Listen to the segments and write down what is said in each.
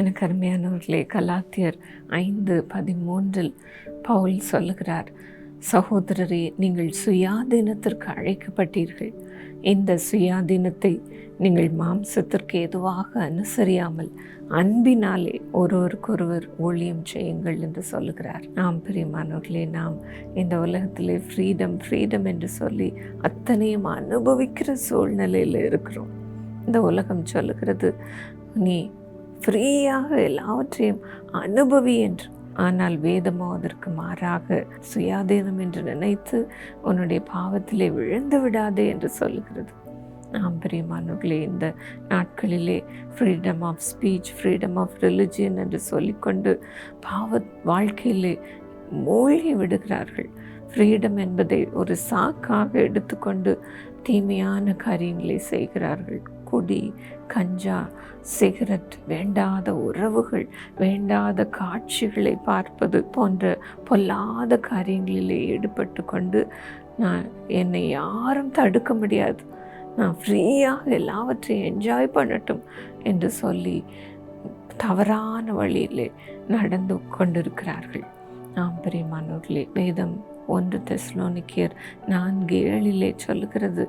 எனக்கு அருமையானவர்களே கலாத்தியர் ஐந்து பதிமூன்றில் பவுல் சொல்லுகிறார் சகோதரரே நீங்கள் சுயாதீனத்திற்கு அழைக்கப்பட்டீர்கள். இந்த சுயாதீனத்தை நீங்கள் மாம்சத்திற்கு எதுவாக அனுசரியாமல் அன்பினாலே ஒருவருக்கொருவர் ஊழியம் செய்யுங்கள் என்று சொல்லுகிறார். நாம் பிரியமானவர்களே நாம் இந்த உலகத்திலே ஃப்ரீடம் ஃப்ரீடம் என்று சொல்லி அத்தனையும் அனுபவிக்கிற சூழ்நிலையில் இருக்கிறோம். இந்த உலகம் சொல்லுகிறது நீ ஃப்ரீயாக எல்லாவற்றையும் அனுபவி என்று. ஆனால் வேதமோ அதற்கு மாறாக சுயாதீனம் என்று நினைத்து உன்னுடைய பாவத்திலே விழுந்து விடாதே என்று சொல்லுகிறது. நாம் பிரியமானவர்களே இந்த நாட்களிலே freedom of speech freedom of religion என்று சொல்லிக்கொண்டு பாவ வாழ்க்கையிலே மூழ்கி விடுகிறார்கள். ஃப்ரீடம் என்பதை ஒரு சாக்காக எடுத்துக்கொண்டு தீமையான காரியங்களை செய்கிறார்கள். குடி கஞ்சா சிகரெட் வேண்டாத உறவுகள் வேண்டாத காட்சிகளை பார்ப்பது போன்ற பொல்லாத காரியங்களிலே ஈடுபட்டு கொண்டு நான் என்னை யாரும் தடுக்க முடியாது. நான் ஃப்ரீயாக எல்லாவற்றையும் என்ஜாய் பண்ணட்டும் என்று சொல்லி தவறான வழியிலே நடந்து கொண்டிருக்கிறார்கள். நாம் பிரியமானவர்களே வேதம் ஒன்று தெஸ்லோனிக்கியர் நான்கு ஏழிலே சொல்லுகிறது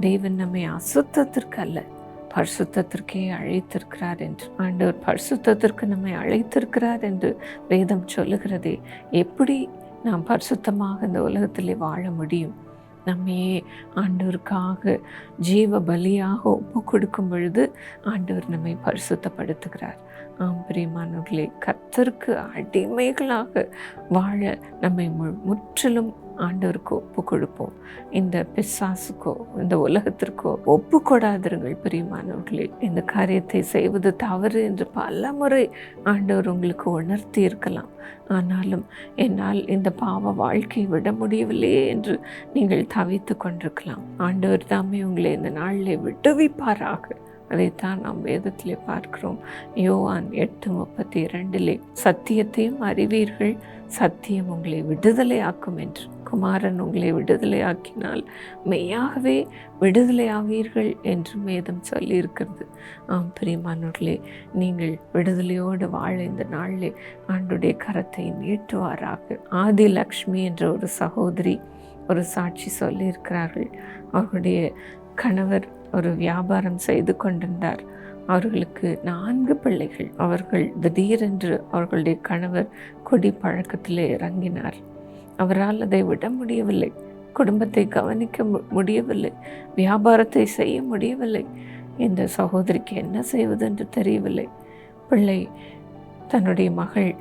தேவன் நம்மை அசுத்தத்திற்கு அல்ல பரிசுத்தத்திற்கே அழைத்திருக்கிறார் என்று. ஆண்டவர் பரிசுத்தத்திற்கு நம்மை அழைத்திருக்கிறார் என்று வேதம் சொல்லுகிறதே. எப்படி நாம் பரிசுத்தமாக இந்த உலகத்திலே வாழ முடியும்? நம்மையே ஆண்டவருக்காக ஜீவ பலியாக ஒப்பு கொடுக்கும் பொழுது ஆண்டவர் நம்மை பரிசுத்தப்படுத்துகிறார். ஆம் பிரியமானவர்களே கத்தருக்கு அடிமைகளாக வாழ நம்மை மு- முற்றிலும் ஆண்டவருக்கு ஒப்பு கொடுப்போம் இந்த பிசாசுக்கோ இந்த உலகத்திற்கோ ஒப்பு கொடாதிருங்கள் பிரியமானவர்களே. இந்த காரியத்தை செய்வது தவறு என்று பல முறை ஆண்டவர் உங்களுக்கு உணர்த்தி இருக்கலாம். ஆனாலும் என்னால் இந்த பாவ வாழ்க்கையை விட முடியவில்லையே என்று நீங்கள் தவித்து கொண்டிருக்கலாம். ஆண்டவர் தாமே உங்களை இந்த நாளிலே விடுவிப்பாராக. அதைத்தான் நாம் வேதத்திலே பார்க்கிறோம். யோவான் எட்டு முப்பத்தி இரண்டிலே சத்தியத்தையும் அறிவீர்கள் சத்தியம் உங்களை விடுதலையாக்கும் என்று. குமாரன் உங்களை விடுதலையாக்கினால் மெய்யாகவே விடுதலையாவீர்கள் என்று வேதம் சொல்லியிருக்கிறது. ஆம் பிரியமானவர்களே நீங்கள் விடுதலையோடு வாழ இந்த நாளிலே ஆண்டுடைய கரத்தை நீட்டுவாராக. ஆதி லக்ஷ்மி என்ற ஒரு சகோதரி ஒரு சாட்சி சொல்லியிருக்கிறார்கள். அவருடைய கணவர் ஒரு வியாபாரம் செய்து கொண்டிருந்தார். அவர்களுக்கு நான்கு பிள்ளைகள். அவர்கள் திடீரென்று அவர்களுடைய கணவர் குடி பழக்கத்திலே இறங்கினார். அவரால் அதை விட முடியவில்லை. குடும்பத்தை கவனிக்க முடியவில்லை. வியாபாரத்தை செய்ய முடியவில்லை. இந்த சகோதரிக்கு என்ன செய்வது என்று தெரியவில்லை. பிள்ளை தன்னுடைய மகள்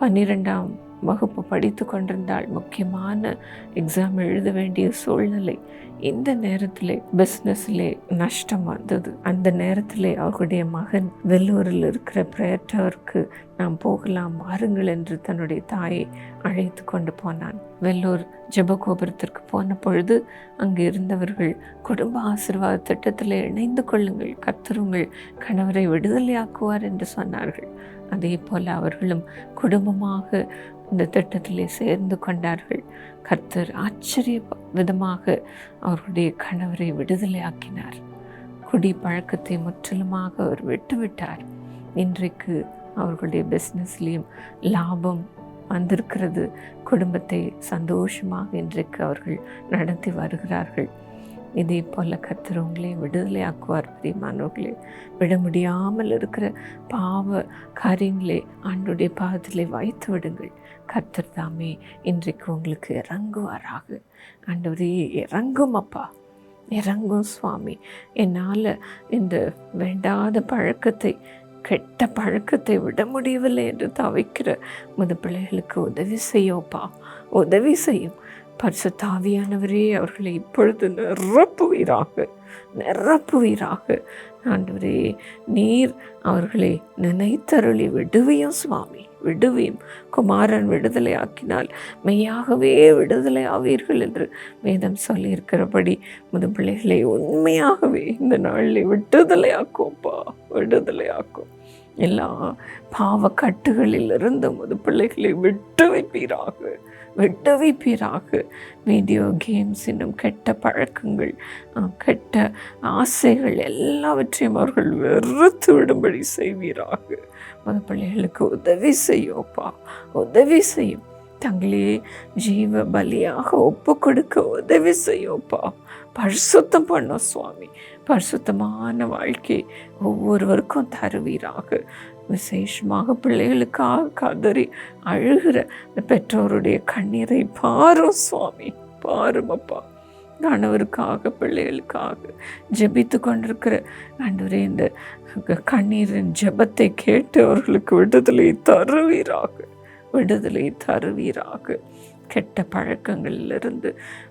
பன்னிரெண்டாம் வகுப்பு படித்து கொண்டிருந்தால் முக்கியமான எக்ஸாம் எழுத வேண்டிய சூழ்நிலை இந்த நேரத்தில் பிஸ்னஸில் நஷ்டம் வந்தது. அந்த நேரத்தில் அவர்களுடைய மகன் வெள்ளூரில் இருக்கிற பிரேட்டவருக்கு நாம் போகலாம் வாருங்கள் என்று தன்னுடைய தாயை அழைத்து கொண்டு போனான். வெள்ளூர் ஜபகோபுரத்திற்கு போன பொழுது அங்கு இருந்தவர்கள் குடும்ப ஆசிர்வாத திட்டத்தில் இணைந்து கொள்ளுங்கள் கர்த்தர் கணவரை விடுதலையாக்குவார் என்று சொன்னார்கள். அதே போல அவர்களும் குடும்பமாக இந்த திட்டத்திலே சேர்ந்து கொண்டார்கள். கர்த்தர் ஆச்சரிய விதமாக அவர்களுடைய கணவரை விடுதலையாக்கினார். குடி பழக்கத்தை முற்றிலுமாக அவர் விட்டுவிட்டார். இன்றைக்கு அவர்களுடைய பிஸ்னஸ்லேயும் லாபம் வந்திருக்கிறது. குடும்பத்தை சந்தோஷமாக இன்றைக்கு அவர்கள் நடத்தி வருகிறார்கள். இதே போல் கர்த்தர் உங்களை விடுதலையாக்குவார் பிரியமானவர்களே. விட முடியாமல் இருக்கிற பாவ காரியங்களை ஆண்டுடைய பாதத்திலே வைத்து விடுங்கள். கர்த்தர் தாமே இன்றைக்கு உங்களுக்கு இறங்குவாராக. ஆண்டவரே இறங்கும் அப்பா. இறங்கும் சுவாமி. என்னால் இந்த வேண்டாத பழக்கத்தை கெட்ட பழக்கத்தை விட முடியவில்லை என்று தவிக்கிற முத பிள்ளைகளுக்கு உதவி செய்யோப்பா. உதவி செய்யும். பரிசுத்தாவியானவரே அவர்களை இப்பொழுது நிரப்புவீராக. நிரப்புவீராக. ஆண்டவரே நீர் அவர்களை நினைத்தருளி விடுவியும் சுவாமி. விடுவியும். குமாரன் விடுதலை ஆக்கினால் மெய்யாகவே விடுதலை ஆவீர்கள் என்று வேதம் சொல்லியிருக்கிறபடி முது பிள்ளைகளை உண்மையாகவே இந்த நாளில் விடுதலை ஆக்குவோம்ப்பா விடுதலை ஆக்கும். எல்லா பாவ கட்டுகளிலிருந்து முது பிள்ளைகளை விட்டு வைப்பீராக. விட்டு வைப்பீராக. வீடியோ கேம்ஸ் இன்னும் கெட்ட பழக்கங்கள் கெட்ட ஆசைகள் எல்லாவற்றையும் அவர்கள் வெறுத்து விடும்படி செய்வீராக. மது பிள்ளைகளுக்கு உதவி செய்யோப்பா. உதவி செய்யும். தங்களே ஜீவ பலியாக ஒப்பு கொடுக்க உதவி செய்யோப்பா. பரிசுத்தம் பண்ணோம் சுவாமி. பரிசுத்தமான வாழ்க்கை ஒவ்வொருவருக்கும் தருவீராக. விசேஷமாக பிள்ளைகளுக்காக கதறி அழுகிற இந்த பெற்றோருடைய கண்ணீரை பாரும் சுவாமி பாரும் அப்பா. கணவருக்காக பிள்ளைகளுக்காக ஜெபித்து கொண்டிருக்கிற ஆண்டவரே இந்த கண்ணீரின் ஜெபத்தை கேட்டு அவர்களுக்கு விடுதலை தருவீராக விடுதலை தருவீராக. கெட்ட பழக்கங்களிலிருந்து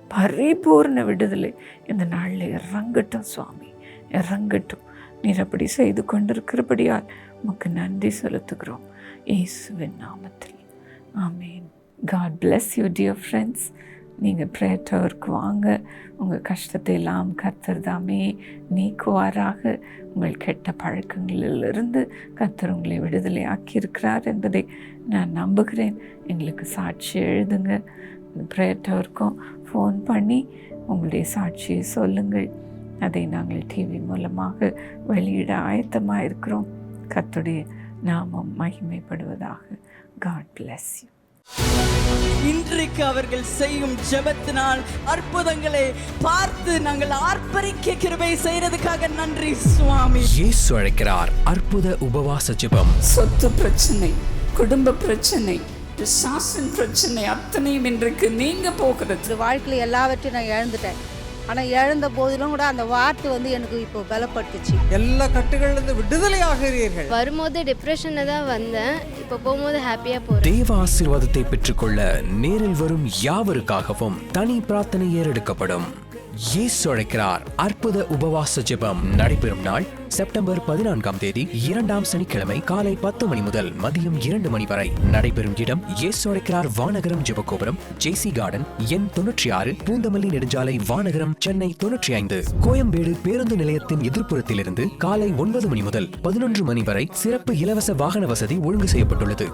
பரிபூர்ண விடுதலை. இந்த நாளில் இறங்கட்டும் சுவாமி இறங்கட்டும். நீர் அப்படி செய்து கொண்டிருக்கிறபடியால் உமக்கு நன்றி செலுத்துகிறோம். இயேசுவின் நாமத்தில். ஆமேன். God bless you dear friends நீங்கள் ப்ரேயர் டவருக்கு வாங்க. உங்கள் கஷ்டத்தை எல்லாம் கர்த்தர் தாமே நீக்குவாராக. உங்கள் கெட்ட பழக்கங்களிலிருந்து கர்த்தர் உங்களை விடுதலை ஆக்கியிருக்கிறார் என்பதை நான் நம்புகிறேன். எங்களுக்கு சாட்சி எழுதுங்க. ப்ரேயர் டவருக்கும் ஃபோன் பண்ணி உங்களுடைய சாட்சியை சொல்லுங்கள். அதை நாங்கள் டிவி மூலமாக வெளியிட ஆயத்தமாக இருக்கிறோம் கத்துடைய நாமம் மகிமைப்படுவதாக. காட் பிளஸ் யூ இன்றைக்கு அவர்கள் செய்யும் ஜெபத்தினால் அற்புதங்களை பார்த்து நாங்கள் ஆர்ப்பரிக்க கிருபை செய்யறதுக்காக நன்றி சுவாமி. இயேசு அழைக்கிறார். அற்புத உபவாச ஜெபம். சொத்து பிரச்சனை குடும்ப பிரச்சனை சாசன் பிரச்சனை அத்தனையும் இன்றைக்கு நீங்க போகிறது. வாழ்க்கையில் எல்லாவற்றையும் நான் இழந்துட்டேன். ஆனால் இழந்த போதிலும் கூட அந்த வார்த்தை வந்து எனக்கு இப்போ பலப்படுத்துச்சு. எல்லா கட்டுகளிலிருந்து விடுதலை ஆகிறீர்கள் வரும்போது டிப்ரெஷனில் தான் வந்தேன். இப்போ போகும்போது ஹாப்பியாக போகிறேன் தேவ ஆசீர்வாதத்தை பெற்றுக்கொள்ள நேரில் வரும் யாவருக்காகவும் தனி பிரார்த்தனை ஏறெடுக்கப்படும். இயேசு அழைக்கிறார். அற்புத உபவாச ஜெபம் நடைபெறும் நாள் செப்டம்பர் பதினான்காம் தேதி இரண்டாம் சனிக்கிழமை காலை பத்து மணி முதல் மதியம் இரண்டு மணி வரை நடைபெறும் இடம் இயேசு அழைக்கிறார் வானகரம் ஜெபகோபுரம் ஜேசி கார்டன் எண் தொன்னூற்றி ஆறு பூந்தமல்லி நெடுஞ்சாலை வானகரம் சென்னை தொன்னூற்றி ஐந்து கோயம்பேடு பேருந்து நிலையத்தின் எதிர்ப்புறத்திலிருந்து காலை ஒன்பது மணி முதல் பதினொன்று மணி வரை சிறப்பு இலவச வாகன வசதி ஒழுங்கு செய்யப்பட்டுள்ளது.